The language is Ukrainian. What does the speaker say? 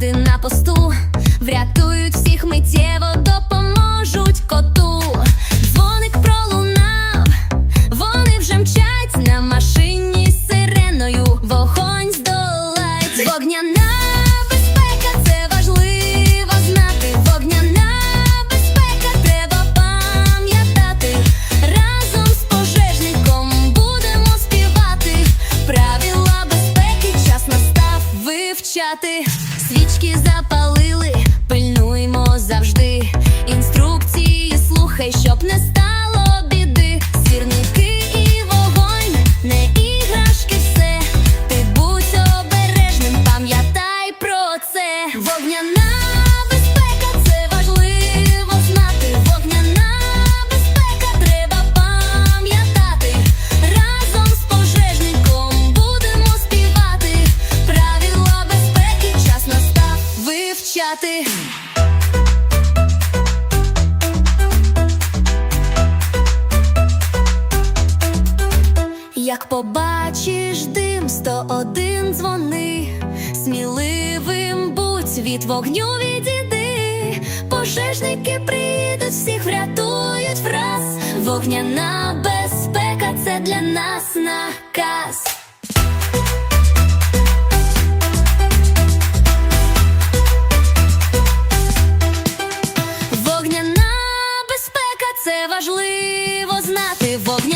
завжди на посту, врятують всіх миттєво до мовчати, свічки запалили, пильнуймо завжди. Інструкції слухай, щоб не стати. Вивчати. Як побачиш дим, 101 дзвони, сміливим будь від вогню відійди, пожежники прийдуть, всіх врятують враз. Вогняна безпека це для нас наказ. важливо знати вогня.